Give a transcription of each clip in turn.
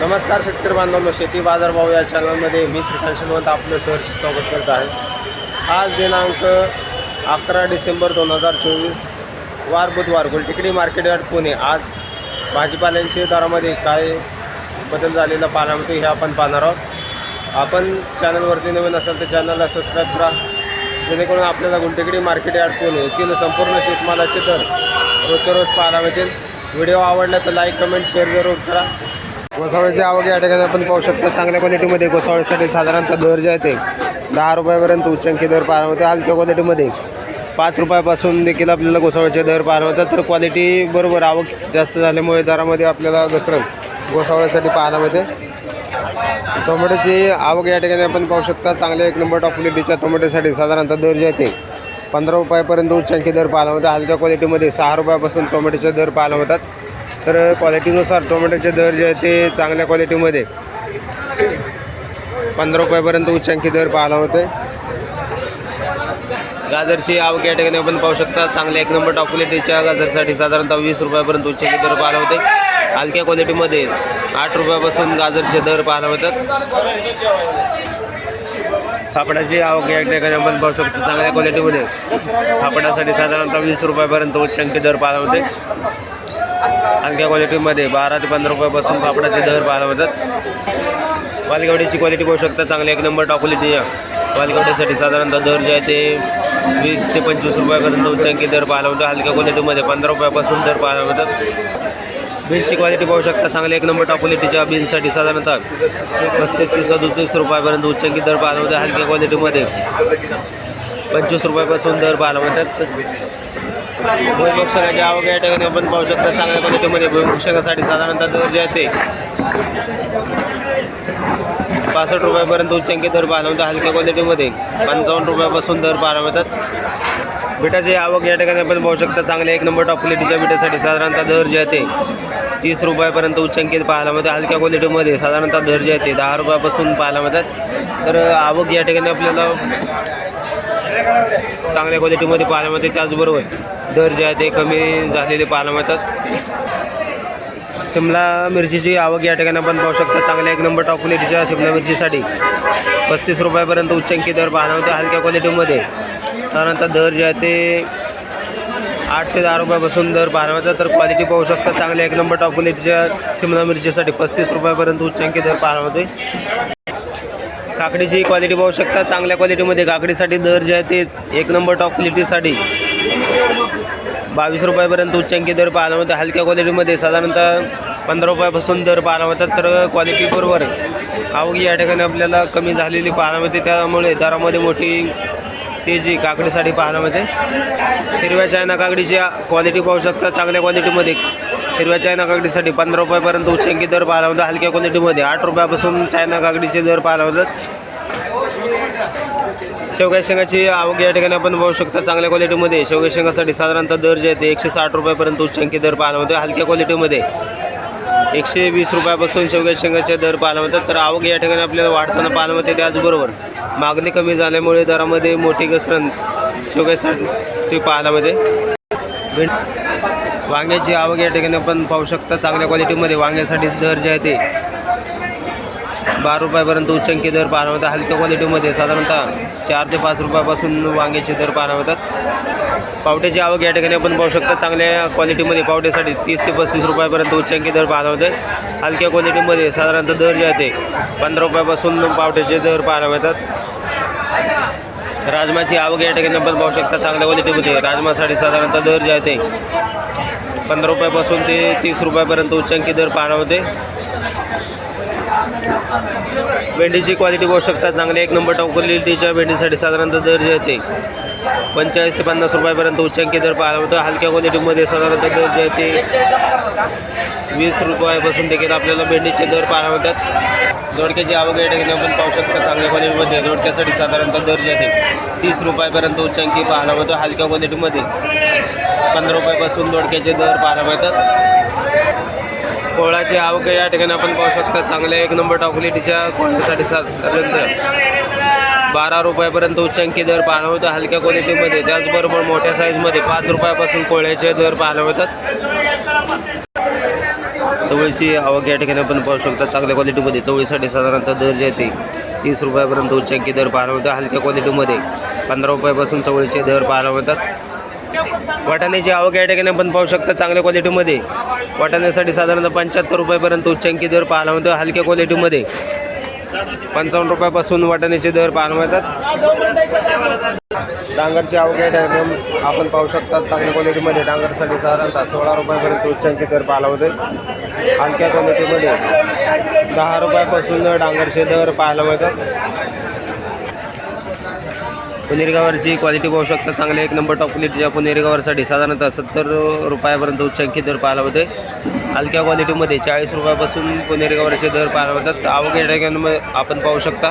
नमस्कार शेतकरी बांधवांनो शेती बाजारभाव या चॅनलमध्ये मी श्रीकांत श्रीमंत आपलं सहर्ष स्वागत करत आहे. आज दिनांक अकरा डिसेंबर दोन हजार चोवीस वार बुधवार गुलटिकडी मार्केट यार्ड पुणे. आज भाजीपाल्यांच्या दरामध्ये काय बदल झालेला पाहण्यामध्ये हे आपण पाहणार आहोत. आपण चॅनलवरती नवीन असाल तर चॅनलला सबस्क्राईब करा जेणेकरून आपल्याला गुलटेकडी मार्केट यार्ड पुणे येथील संपूर्ण शेतमालाचे दर रोजच्या रोज पाहायला मिळतील. व्हिडिओ आवडला तर लाईक कमेंट शेअर जरूर करा. गोसावळ्याची आवक या ठिकाणी आपण पाहू शकतो. चांगल्या क्वालिटीमध्ये घोसावळीसाठी साधारणतः दर जे आहे ते दहा रुपयापर्यंत उच्चांकी दर पाहायला होते. हलक्या क्वालिटीमध्ये पाच रुपयापासून देखील आपल्याला गोसावळ्याचे दर पाहायला होतात. तर क्वालिटी बरोबर आवक जास्त झाल्यामुळे दरामध्ये आपल्याला घसरण गोसावळ्यासाठी पाहायला मिळते. टोमॅटोची आवक या ठिकाणी आपण पाहू शकता. चांगले एक नंबर टॉप क्वालिटीच्या टोमॅटोसाठी साधारणतः दर जे आहे ते पंधरा रुपयापर्यंत उच्चांकी दर पाहायला होता हलक्या क्वालिटीमध्ये सहा रुपयापासून टोमॅटोचे दर पाहायला होतात तर क्वालिटीनुसार टोमॅटोचे दर जे आहे ते चांगल्या क्वालिटीमध्ये. पंधरा रुपयापर्यंत उच्चांकी दर पाहायला होते गाजरची आवक या ठिकाणी आपण पाहू शकता. चांगल्या एक नंबर टॉप क्वालिटीच्या गाजरसाठी साधारणतः वीस रुपयापर्यंत उच्चांकी दर पाहायला होते हलक्या क्वालिटीमध्ये आठ रुपयापासून गाजरचे दर पाहायला होतात कापडाची आवक या ठिकाणी आपण पाहू शकतो. चांगल्या क्वालिटीमध्ये कापडासाठी साधारणतः वीस रुपयापर्यंत उच्चांकी दर पाहायला होते हलक्या क्वालिटीमध्ये बारा ते पंधरा रुपयापासून कापडाचे दर पाहायला होतात वालगवड्याची क्वालिटी पाहू शकता चांगली एक नंबर टॉप क्वालिटी साधारणतः दर जे आहे ते वीस ते पंचवीस रुपयापर्यंत उच्चांकी दर पाहायला होतं हलक्या क्वालिटीमध्ये पंधरा रुपयापासून दर पाहायला होतात बीन्सची क्वालिटी पाहू शकता चांगल्या एक नंबर टॉप क्वालिटीच्या बीन्ससाठी साधारणतः पस्तीस ते सदोतीस रुपयापर्यंत उच्चांकी दर पाहायला होते हलक्या क्वालिटीमध्ये पंचवीस रुपयापासून दर पाहायला होतात भुईमुक्षकाची आवक या ठिकाणी आपण पाहू शकता. चांगल्या क्वालिटीमध्ये भुईमुक्षकासाठी साधारणतः दर जे आहे ते पासष्ट रुपयापर्यंत उच्चांकी दर पाहायला होता हलक्या क्वालिटीमध्ये पंचावन्न रुपयापासून दर पाहायला मिळतात. बिटाची आवक या ठिकाणी आपण पाहू शकता. चांगल्या एक नंबर टॉप क्वालिटीच्या बिटासाठी साधारणतः दर जे आहे ते तीस रुपयापर्यंत उच्चांकीत पाहायला मिळते हलक्या क्वालिटीमध्ये साधारणतः दर जे आहे ते दहा रुपयापासून पाहायला मिळतात. तर आवक या ठिकाणी आपल्याला चांगल्या क्वालिटीमध्ये पाहायला मिळते त्याचबरोबर दर जे आहे ते कमी झालेले पाहायला मिळतात. शिमला मिरचीची आवक या ठिकाणी आपण पाहू शकता चांगल्या एक नंबर टॉप क्वालिटीच्या शिमला मिरचीसाठी. पस्तीस रुपयापर्यंत उच्चांकी दर पाहायला मिळते हलक्या क्वालिटीमध्ये त्यानंतर दर जे आहे ते आठ ते दहा रुपयापासून दर पाहायला मिळतात. तर क्वालिटी पाहू शकता चांगल्या एक नंबर टॉप क्वालिटीच्या शिमला मिरचीसाठी पस्तीस रुपयापर्यंत उच्चांकी दर पाहायला मिळते काकडीची क्वालिटी पाहू शकता. चांगल्या क्वालिटीमध्ये काकडीसाठी दर जे आहे ते एक नंबर टॉप क्वालिटीसाठी बावीस रुपयापर्यंत उच्चांकी दर पाहायला मिळते. हलक्या क्वालिटीमध्ये साधारणतः पंधरा रुपयापासून दर पाहायला मिळतात. तर क्वालिटी बरोबर आवक या ठिकाणी आपल्याला कमी झालेली पाहायला मिळते. त्यामुळे दरामध्ये मोठी तेजी काकडीसाठी पाहायला मिळते. हिरव्या चायना काकडीची क्वालिटी पाहू शकता. चांगल्या क्वालिटीमध्ये हिरव्या चायना काकडीसाठी पंधरा रुपयापर्यंत उच्चांकी दर पाहायला होता हलक्या क्वालिटीमध्ये आठ रुपयापासून चायना काकडीचे दर पाहायला होतात शेवगा शेंगाची आवक या ठिकाणी आपण पाहू शकता. चांगल्या क्वालिटीमध्ये शेवगा शेंगासाठी साधारणतः दर जे आहे ते एकशे साठ रुपयापर्यंत उच्चांकी दर पाहायला होते हलक्या क्वालिटीमध्ये एकशे वीस रुपयापासून शेवग्या शेंगाचे दर पाहायला होतात तर आवक या ठिकाणी आपल्याला वाढताना पाहायला होते त्याचबरोबर मागणी कमी झाल्यामुळे दरामध्ये मोठी घसरण शेवग्यासाठी पाहायला मिळते. वांग्याची आवक या ठिकाणी आपण पाहू शकता चांगल्या क्वालिटीमध्ये वांग्यासाठी दर जे आहे ते बारा रुपयापर्यंत उच्चांकी दर पाहायला मिळतात. हलक्या क्वालिटीमध्ये साधारणतः चार ते पाच रुपयापासून वांग्याचे दर पाहायला होतात पावट्याची आवक या ठिकाणी आपण पाहू शकता चांगल्या क्वालिटीमध्ये पावट्यासाठी तीस ते पस्तीस रुपयापर्यंत उच्चांकी दर पाहायला होते हलक्या क्वालिटीमध्ये साधारणतः दर जे आहे ते पंधरा रुपयापासून पावट्याचे दर पाहायला मिळतात. राजमाची आवक या ठिकाणी आपण पाहू शकता चांगल्या क्वालिटीमध्ये राजमासाठी साधारणतः दर जे आहे ते पंधरा रुपयापासून ते तीस रुपयापर्यंत उच्चांकी दर पाण्यामध्ये भेंडीची क्वालिटी पाहू शकता चांगली एक नंबर टॉप क्वालिटीच्या भेंडीसाठी साधारणतः दर जे येते ते पंचेचाळीस ते पन्नास रुपयापर्यंत उच्चांकी दर पाहायला होतं हलक्या क्वालिटीमध्ये साधारणतः दर जे येते वीस रुपयापासून देखील आपल्याला भेंडीचे दर पाहायला होतात दोडक्याची आवक या ठिकाणी आपण पाहू शकता चांगल्या क्वालिटीमध्ये दोडक्यासाठी साधारणतः दर जे येते. तीस रुपयापर्यंत उच्चांकी पाहायला होतं हलक्या क्वालिटीमध्ये पंधरा रुपयापासून दोडक्याचे दर पाहायला मिळतात. कोळाची आवक या ठिकाणी आपण पाहू शकता चांगल्या एक नंबर टॉकलेटीच्या कोळ्यासाठी साधारणतः बारा रुपयापर्यंत उच्चांकी दर पाहायला होतं हलक्या क्वालिटीमध्ये त्याचबरोबर मोठ्या साईजमध्ये पाच रुपयापासून कोळ्याचे दर पाहायला मिळतात. चवळीची आवक या ठिकाणी आपण पाहू शकता. चांगल्या क्वालिटीमध्ये चवळीसाठी साधारणतः दर जे आहे ते तीस रुपयापर्यंत उच्चांकी दर पाहायला मिळतात हलक्या क्वालिटीमध्ये पंधरा रुपयापासून चवळीचे दर पाहायला मिळतात. वाटाण्याची आवक या ठिकाणी आपण पाहू शकता. चांगल्या क्वालिटीमध्ये वाटाण्यासाठी साधारणतः पंच्याहत्तर रुपयापर्यंत उच्चांकी दर पाहायला मिळतो. हलक्या क्वालिटीमध्ये पंचावन्न रुपयापासून वाटाण्याचे दर पाहायला मिळतात. डांगरची आवक या ठिकाणी आपण पाहू शकता. चांगल्या क्वालिटीमध्ये डांगरसाठी साधारणतः सोळा रुपयापर्यंत उच्चांकी दर पाहायला होते हलक्या क्वालिटीमध्ये दहा रुपयापासून डांगरचे दर पाहायला मिळतात. पुनेरगावरची क्वालिटी पाहू शकता. चांगले एक नंबर टॉप क्वालिटीच्या पुनेरगावरसाठी साधारणतः सत्तर रुपयापर्यंत उच्चांकी दर पाहायला होते हलक्या क्वालिटीमध्ये चाळीस रुपयापासून पुनेरगावरचे दर पाहायला होतात आवक ठिकाणी आपण पाहू शकता.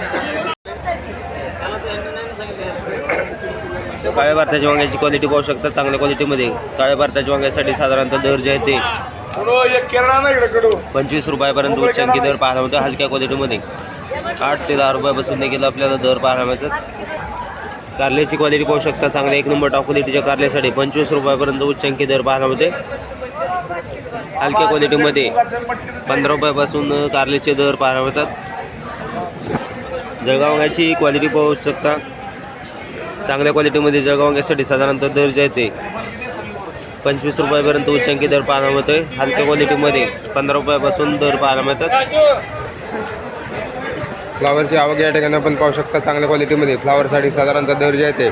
काळ्या भारताच्या वांग्याची क्वालिटी पाहू शकता. चांगल्या क्वालिटीमध्ये काळ्या भारताच्या वांग्यासाठी साधारणतः दर जे आहे ते पंचवीस रुपयापर्यंत उच्चांकी दर पाहायला मिळतो. हलक्या क्वालिटीमध्ये. आठ ते दहा रुपयापासून देखील आपल्याला दर पाहायला मिळतात. कारल्याची क्वालिटी पाहू शकता. चांगल्या एक नंबर टॉप क्वालिटीच्या कारल्यासाठी पंचवीस रुपयापर्यंत उच्चांकी दर पाहायला मिळते. हलक्या क्वालिटीमध्ये पंधरा रुपयापासून कारल्याचे दर पाहायला मिळतात. जळगावंगाची क्वालिटी पाहू शकता. चांगल्या क्वालिटीमध्ये जळगावंग्यासाठी साधारणतः दर जे आहे ते पंचवीस रुपयापर्यंत उच्चांकी दर पाहायला मिळतोय. हलक्या क्वालिटीमध्ये पंधरा रुपयापासून दर पाहायला मिळतात. फ्लावरची आवक या ठिकाणी आपण पाहू शकता चांगल्या क्वालिटीमध्ये फ्लावरसाठी साधारणतः दर जे आहे ते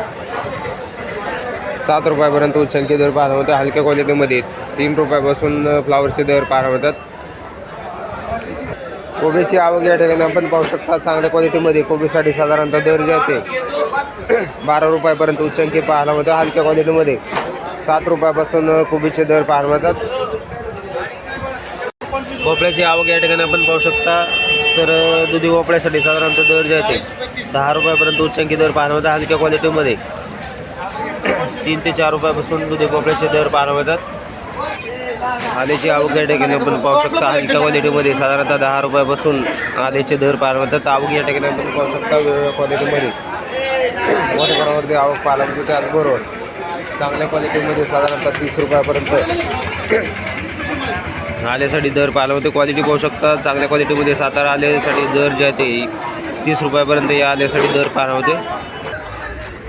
सात रुपयापर्यंत उच्चांकी दर पाहायला मिळतो हलक्या क्वालिटीमध्ये तीन रुपयापासून फ्लावरचे दर पाहायला मिळतात. कोबीची आवक या ठिकाणी आपण पाहू शकता चांगल्या क्वालिटीमध्ये कोबीसाठी साधारणतः दर जे आहे ते बारा रुपयापर्यंत उच्चांकी पाहायला मिळतो हलक्या क्वालिटीमध्ये सात रुपयापासून कोबीचे दर पाहायला मिळतात भोपळ्याची आवक या ठिकाणी आपण पाहू शकता. तर दुधी भोपळ्यासाठी साधारणतः दर जे आहेत ते दहा रुपयापर्यंत उच्चांकी दर पाहायला मिळतात हलक्या क्वालिटीमध्ये तीन ते चार रुपयापासून दुधी भोपळ्याचे दर पाहायला मिळतात आल्याची आवक या ठिकाणी आपण पाहू शकता. हलक्या क्वालिटीमध्ये साधारणतः दहा रुपयापासून आल्याचे दर पाहायला मिळतात आवक या ठिकाणी आपण आपण पाहू शकता वेगवेगळ्या क्वालिटीमध्ये मोठ्या प्रमाणावरती आवक पाहायला मिळते त्याचबरोबर चांगल्या क्वालिटीमध्ये साधारणतः तीस रुपयापर्यंत आल्यासाठी दर पाहायला क्वालिटी पाहू शकता. चांगल्या क्वालिटीमध्ये सातारा आल्यासाठी दर जे आहे ते तीस रुपयापर्यंत या आल्यासाठी दर पाहायला मिळते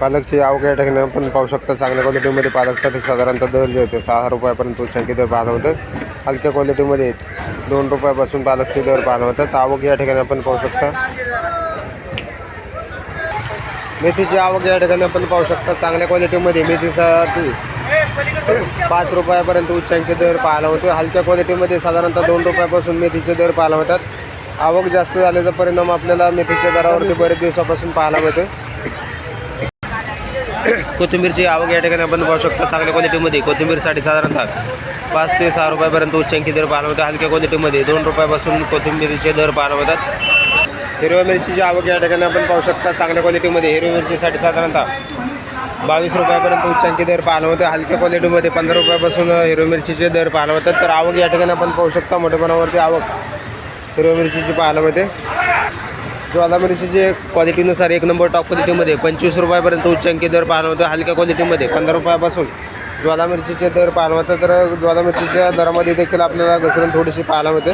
पालकची आवक या ठिकाणी पण पाहू शकता. चांगल्या क्वालिटीमध्ये पालकसाठी साधारणतः दर जे होते सहा रुपयापर्यंत उच्चांकी दर पाहायला होतं. हलक्या क्वालिटीमध्ये दोन रुपयापासून पालकचे दर पाहायला होतात. आवक या ठिकाणी आपण पाहू शकता. मेथीची आवक या ठिकाणी आपण पाहू शकता. चांगल्या क्वालिटीमध्ये मेथीसाठी पाच रुपयापर्यंत उच्चांकी दर पाहायला होतो हलक्या क्वालिटीमध्ये साधारणतः दोन रुपयापासून मेथीचे दर पाहायला होतात. आवक जास्त झाल्याचा परिणाम आपल्याला मेथीच्या दरावरती बरेच दिवसापासून पाहायला मिळतो कोथिंबीरची आवक या ठिकाणी आपण पाहू शकता. चांगल्या क्वालिटीमध्ये कोथिंबीरसाठी साधारणतः पाच ते सहा रुपयापर्यंत उच्चांकी दर पाहायला होतात हलक्या क्वालिटीमध्ये दोन रुपयापासून कोथिंबीरचे दर पाहायला होतात हिरव्या मिरचीची आवक या ठिकाणी आपण पाहू शकता चांगल्या क्वालिटीमध्ये हिरव्या मिरचीसाठी साधारणतः बावीस रुपयापर्यंत उच्चांकी दर पाहायला होते हलक्या क्वालिटीमध्ये पंधरा रुपयापासून हिरव्या मिरचीचे दर पाहायला होतात तर आवक या ठिकाणी आपण पाहू शकता. मोठेपणावरती आवक हिरव्या मिरचीची पाहायला मिळते. ज्वाला मिरचीचे क्वालिटीनुसार एक नंबर टॉप क्वालिटीमध्ये पंचवीस रुपयापर्यंत उच्चांकी दर पाहायला होतं हलक्या क्वालिटीमध्ये पंधरा रुपयापासून ज्वाला मिरचीचे दर पाहायला होतं तर ज्वाला मिरचीच्या दरामध्ये देखील आपल्याला घसरण थोडीशी पाहायला मिळते.